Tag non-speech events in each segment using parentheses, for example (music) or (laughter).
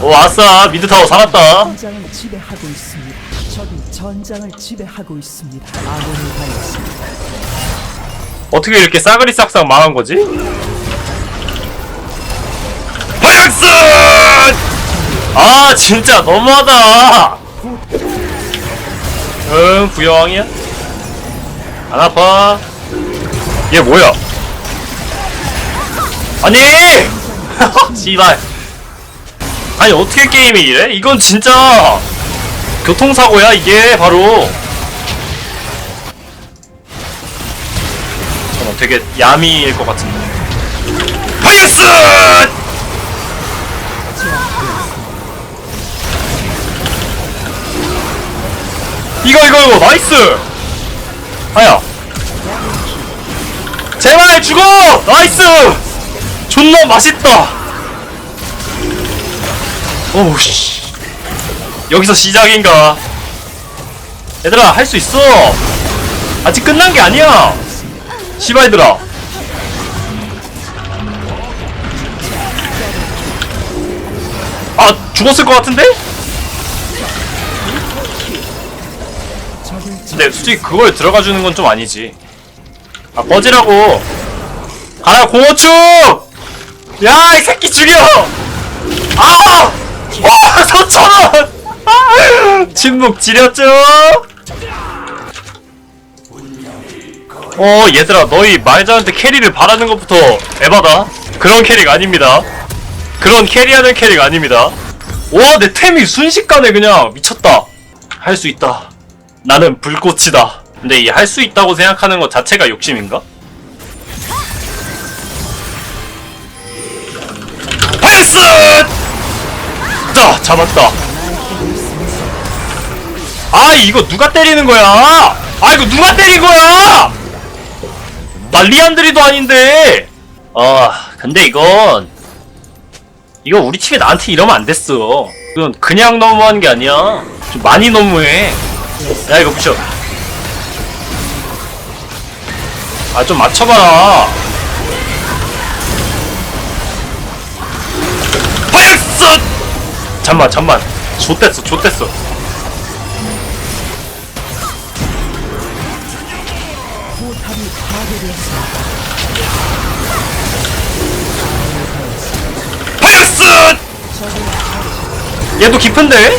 오 아싸 미드 타워 살았다 전장을 지배하고 있습니다. 적이 전장을 지배하고 있습니다. 아군이 당했습니다. 어떻게 이렇게 싸그리 싹싹 망한 거지? 파약스! 아 진짜 너무하다 응 부여왕이야? 안 아파 얘 뭐야 아니 (laughs) 씨발 아니 어떻게 게임이 이래? 이건 진짜 교통사고야 이게 바로 잠깐 되게 야미일 것 같은데 파이스! 이거 이거 이거 나이스! 아야 제발 죽어! 나이스! 존나 맛있다! 오우씨. 여기서 시작인가? 얘들아 할 수 있어. 아직 끝난 게 아니야. 시바이들아. 아 죽었을 것 같은데? 근데 솔직히 그걸 들어가주는 건 좀 아니지. 아 꺼지라고. 가라 공어축! 야이 새끼 죽여! 아! 와 (laughs) 서천 침묵 (laughs) 지렸죠? 어 얘들아 너희 말자한테 캐리를 바라는 것부터 에바다. 그런 캐릭 아닙니다. 그런 캐리하는 캐릭 아닙니다. 와내 템이 순식간에 그냥 미쳤다. 할 수 있다. 나는 불꽃이다. 근데 이 할 수 있다고 생각하는 것 자체가 욕심인가? 패스! 자 잡았다. 아 이거 누가 때리는 거야? 아 이거 누가 때린 거야? 나 리안드리도 아닌데. 아 근데 이건 이거 우리 팀이 나한테 이러면 안 됐어. 이건 그냥 너무한 게 아니야. 좀 많이 너무해. 야 이거 부셔 아좀 맞춰봐라 잠만 잠만 포탑이 파괴되었습니다. 파이스 얘도 깊은데?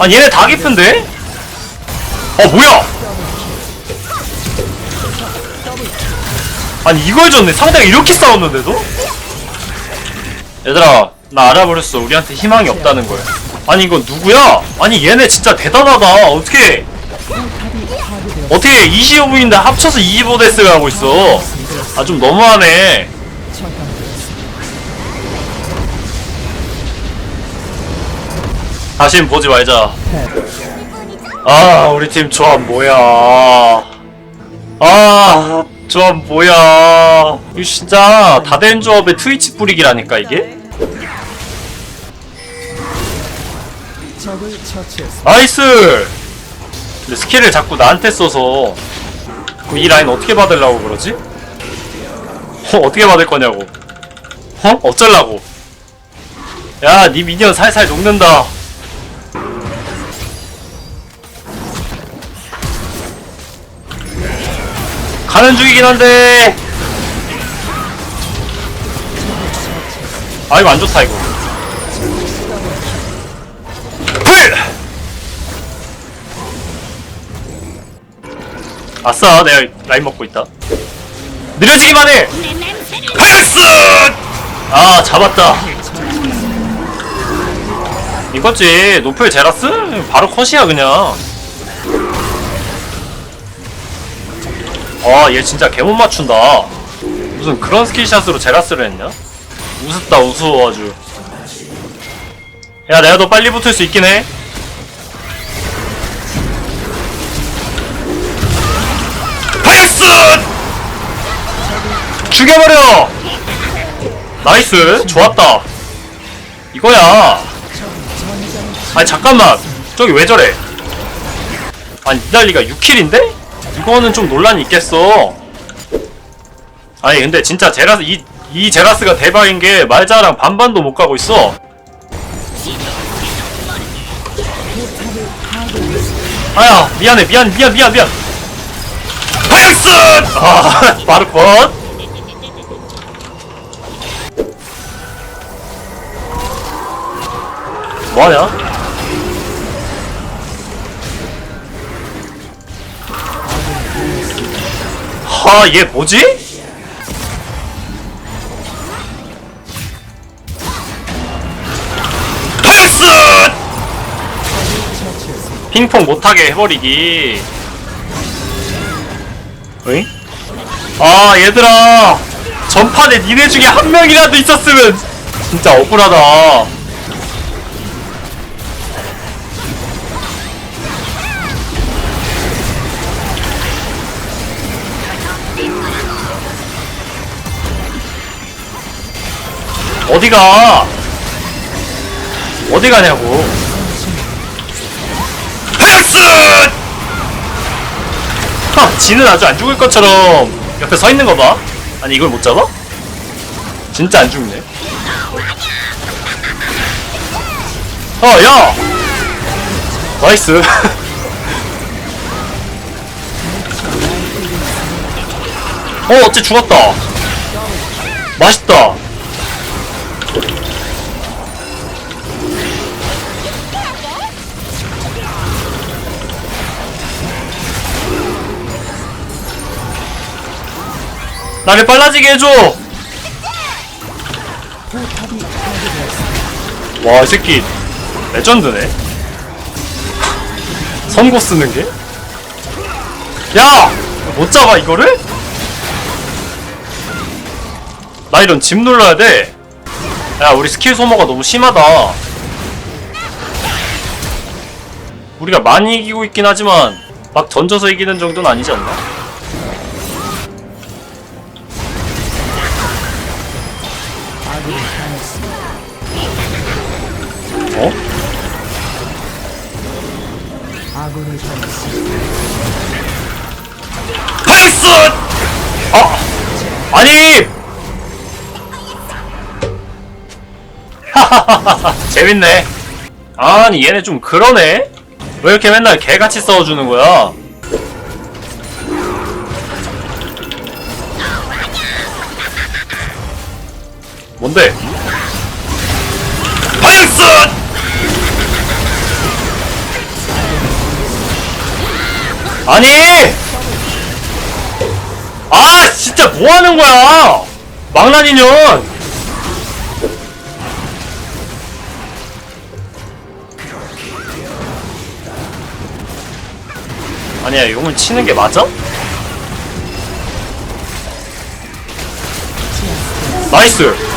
아니 얘네 다 깊은데? 어 뭐야 아니 이걸 졌네 상대가 이렇게 싸웠는데도? 얘들아 나 알아버렸어 우리한테 희망이 없다는 걸 아니 이건 누구야? 아니 얘네 진짜 대단하다 어떻게. 어떻게 25분인데 합쳐서 25데스를 하고 있어 아 좀 너무하네. 다신 보지 말자. 아 우리 팀 조합 뭐야 아 조합 뭐야 이거 진짜 다된 조합의 트위치 뿌리기라니까 이게 적을 처치했습니다. 나이스 근데 스킬을 자꾸 나한테 써서 그 이 라인 어떻게 받으려고 그러지? 어 어떻게 받을 거냐고 어? 어쩌려고 야 니 미니언 살살 녹는다 가는 중이긴 한데 아 이거 안 좋다 이거 풀! 아싸 내가 라인 먹고 있다. 느려지기만 해! 패스! 아 잡았다. 이거지 노플 제라스? 바로 컷이야 그냥. 아얘 진짜 개 못 맞춘다. 무슨 그런 스킬샷으로 제라스를 했냐? 우습다 우스워 아주 야 내가 더 빨리 붙을 수 있긴 해. 패스 죽여버려! 나이스! 좋았다. 이거야. 아니 잠깐만. 저기 왜 저래? 아니 니달리가 6킬인데? 이거는 좀 논란이 있겠어. 아니 근데 진짜 제라스 이, 이 제라스가 대박인 게 말자랑 반반도 못 가고 있어 아야 미안해 미안 미안 미안 미안. 헬스! 아 (laughs) 컷. 뭐하냐? 하 얘 뭐지 핑퐁 못하게 해버리기. 응? 아 얘들아 전판에 니네 중에 한 명이라도 있었으면 진짜 억울하다. 어디가? 어디 가냐고? 하, 지는 아주 안 죽을 것처럼 옆에 서 있는 거 봐. 아니 이걸 못 잡아? 진짜 안 죽네. 어, 야! 나이스. (laughs) 어, 어째 죽었다. 맛있다. 나를 빨라지게 해줘! 와, 이 새끼, 레전드네. 선고 쓰는 게? 야! 못 잡아, 이거를? 나 이런 집 눌러야 돼. 야, 우리 스킬 소모가 너무 심하다. 우리가 많이 이기고 있긴 하지만, 막 던져서 이기는 정도는 아니지 않나? 어? 헬스! 아! 아니! 하하하하 (laughs) 재밌네. 아니 얘네 좀 그러네? 왜 이렇게 맨날 개같이 싸워주는 거야? 뭔데? 헬스! 아니! 아 진짜 뭐하는 거야 인연 아니야 용을 치는 게 맞아? 나이스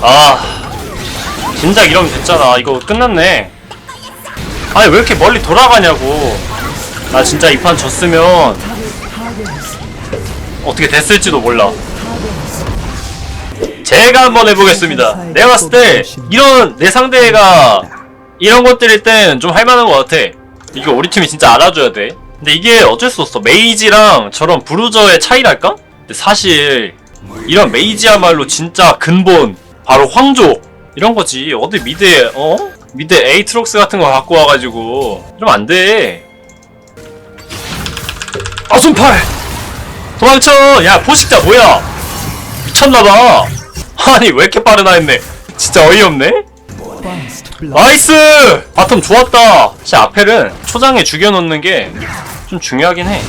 아 진작 이러면 됐잖아. 이거 끝났네. 아니 왜 이렇게 멀리 돌아가냐고. 나 진짜 이 판 졌으면. 어떻게 됐을지도 몰라. 제가 한번 해보겠습니다. 내가 봤을 때 이런 내 상대가 이런 것들일 땐 좀 할만한 것 같아. 이거 우리 팀이 진짜 알아줘야 돼. 근데 이게 어쩔 수 없어. 메이지랑 저런 브루저의 차이랄까? 근데 사실 이런 메이지야말로 진짜 근본 바로 황조 이런 거지. 어디 미드에 어? 미드 에이트록스 같은 거 갖고 와가지고 이러면 안 돼. 아 손팔 도망쳐. 야 포식자 뭐야? 미쳤나봐. 아니 왜 이렇게 빠르나 했네. 진짜 어이없네. 나이스! 바텀 좋았다. 진짜 아펠은 초장에 죽여놓는 게 좀 중요하긴 해.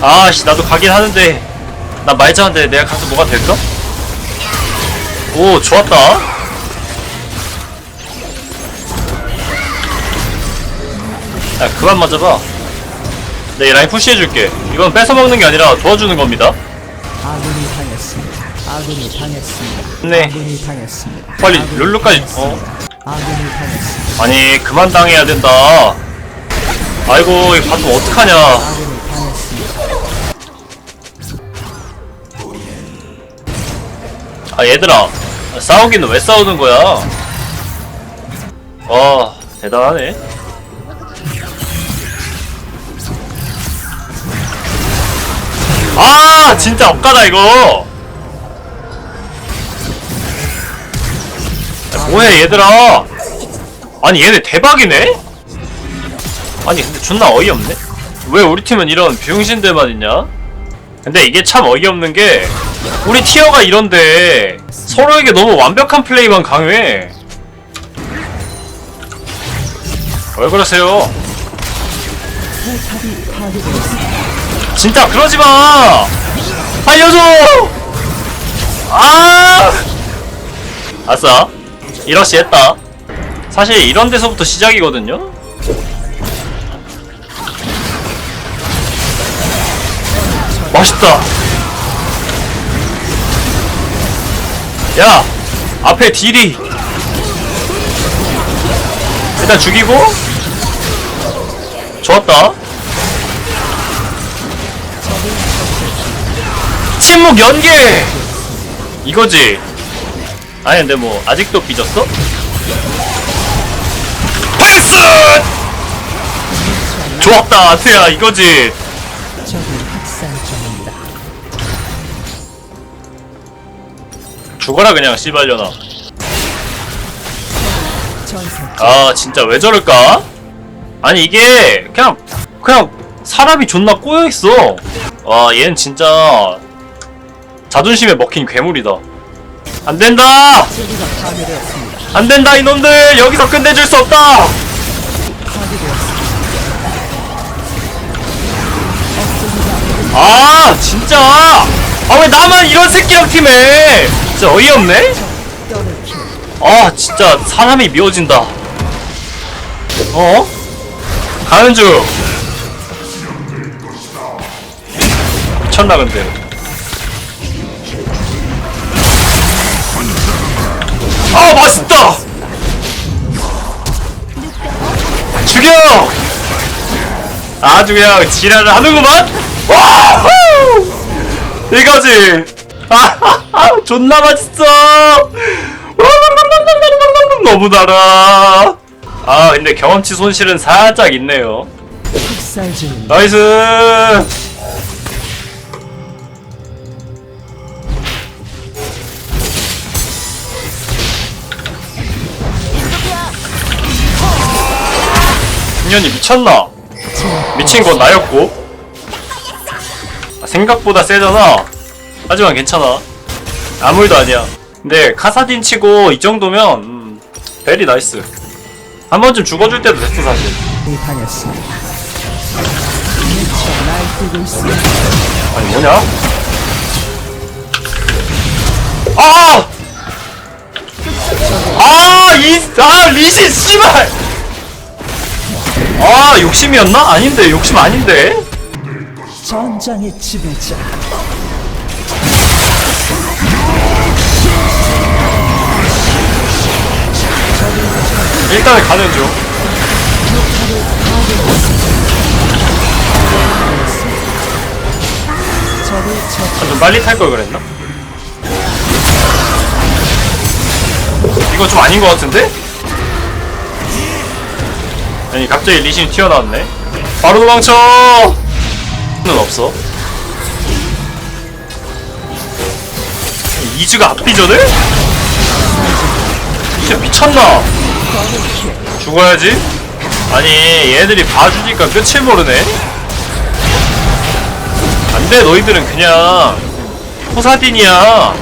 아씨 나도 가긴 하는데 나 말자한데 내가 가서 뭐가 될까? 오 좋았다. 야 그만 맞아봐. 내 라인 푸시해줄게. 이건 뺏어먹는 게 아니라 도와주는 겁니다. 아군이 당했습니다. 아군이 당했습니다. 네. 아군이 당했습니다. 빨리 아군이 룰루까지- 당했습니다. 아군이 당했습니다. 아니 그만 당해야 된다. 아이고 이 바텀 어떡하냐. 아 얘들아. 싸우기는 왜 싸우는 거야? 아 대단하네. 아 진짜 억까다 이거. 야, 뭐해 얘들아. 아니 얘네 대박이네? 아니 근데 존나 어이없네. 왜 우리 팀은 이런 비용신들만 있냐? 근데 이게 참 어이없는 게 우리 티어가 이런데 서로에게 너무 완벽한 플레이만 강요해 왜 그러세요. 진짜 그러지 마! 살려줘! 아! 아싸. 이러시 했다. 사실 이런 데서부터 시작이거든요? 맛있다! 야! 앞에 딜이! 일단 죽이고 좋았다. 침묵 연계! 이거지. 아니 근데 뭐 아직도 삐졌어? 패스! 좋았다 아트야 이거지. 죽어라 그냥 씨발려나. 아 진짜 왜 저럴까? 아니 이게 그냥 그냥 사람이 존나 꼬여 있어. 와 얘는 진짜 자존심에 먹힌 괴물이다. 안 된다. 세계가 파괴되었습니다. 안 된다 이놈들 여기서 끝내줄 수 없다. 아 진짜 아 왜 나만 이런 새끼랑 팀해 진짜 어이없네. 아 진짜 사람이 미워진다. 어? 가는 중. 미쳤나 근데. 아 맛있다! 죽여! 아주 그냥 지랄을 하는구만? 와우! 이거지 아 (laughs) 존나 맛있어. (laughs) 너무 달아. 아 근데 경험치 손실은 살짝 있네요. 나이스! 인연이 미쳤나? 미친 건 나였고. 아, 생각보다 세잖아 하지만 괜찮아 아무 일도 아니야 근데 카사딘 치고 이 정도면 음, 베리 나이스 한 번쯤 죽어줄 때도 됐어 사실. 아니 뭐냐? 아! 아! 이, 아, 리신, 씨발! 아, 욕심이었나? 아닌데, 욕심 아닌데? 전장의 지배자. 일단은 가는 중. 아, 좀 빨리 탈 걸 그랬나? 이거 좀 아닌 것 같은데? 아니 갑자기 리신 튀어나왔네 바로 도망쳐! 는 없어 이즈가 앞비전을? 진짜 미쳤나? 죽어야지. 아니 얘들이 봐주니까 끝을 모르네. 안돼 너희들은 그냥 호사딘이야